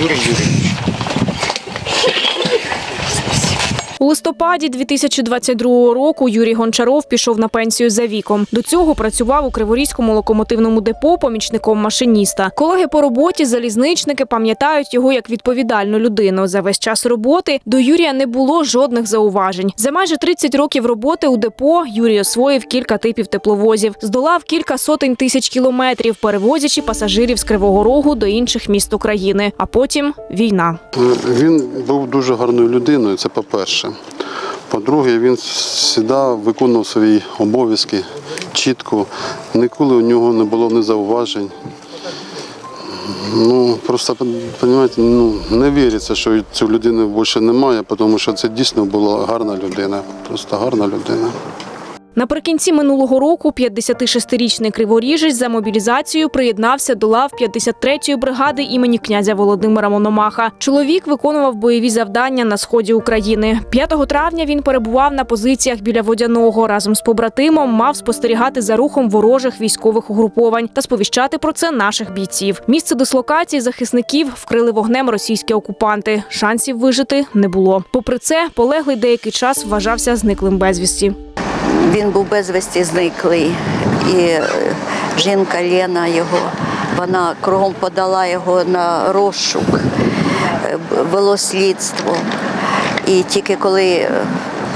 Юрий Юрьевич. Листопаді 2022 року Юрій Гончаров пішов на пенсію за віком. До цього працював у Криворізькому локомотивному депо помічником машиніста. Колеги по роботі, залізничники пам'ятають його як відповідальну людину. За весь час роботи до Юрія не було жодних зауважень. За майже 30 років роботи у депо Юрій освоїв кілька типів тепловозів, здолав кілька сотень тисяч кілометрів, перевозячи пасажирів з Кривого Рогу до інших міст України. А потім війна. Він був дуже гарною людиною, це по-перше. По-друге, він завжди виконував свої обов'язки чітко. Ніколи у нього не було ні зауважень. Ну, просто, розумієте, ну, не віриться, що цю людину більше немає, тому що це дійсно була гарна людина. Просто гарна людина. Наприкінці минулого року 56-річний криворіжець за мобілізацією приєднався до лав 53-ї бригади імені князя Володимира Мономаха. Чоловік виконував бойові завдання на сході України. 5 травня він перебував на позиціях біля водяного. Разом з побратимом мав спостерігати за рухом ворожих військових угруповань та сповіщати про це наших бійців. Місце дислокації захисників вкрили вогнем російські окупанти. Шансів вижити не було. Попри це, полеглий деякий час вважався зниклим безвісті. Він був безвісті зниклий. І е, жінка Лена його, вона кругом подала його на розшук, було слідство. І тільки коли е,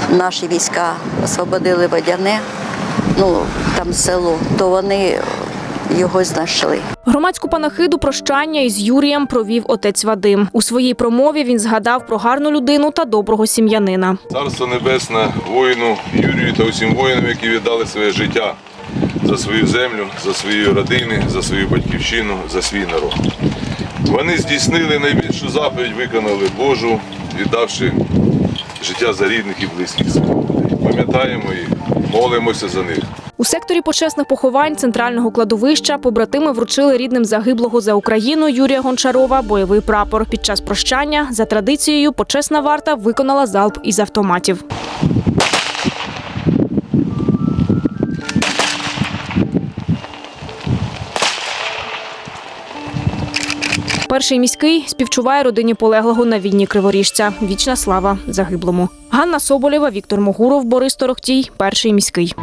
наші війська освободили водяне, ну там село, то вони його знайшли. Громадську панахиду прощання із Юрієм провів отець Вадим. У своїй промові він згадав про гарну людину та доброго сім'янина. Царство Небесне воїну Юрію та усім воїнам, які віддали своє життя за свою землю, за свої родини, за свою батьківщину, за свій народ. Вони здійснили найбільшу заповідь, виконали Божу, віддавши життя за рідних і близьких своїх. Пам'ятаємо їх, молимося за них. У секторі почесних поховань центрального кладовища побратими вручили рідним загиблого за Україну Юрія Гончарова бойовий прапор. Під час прощання за традицією почесна варта виконала залп із автоматів. Перший міський співчуває родині полеглого на війні криворіжця. Вічна слава загиблому. Ганна Соболєва, Віктор Могуров, Борис Торохтій. Перший міський.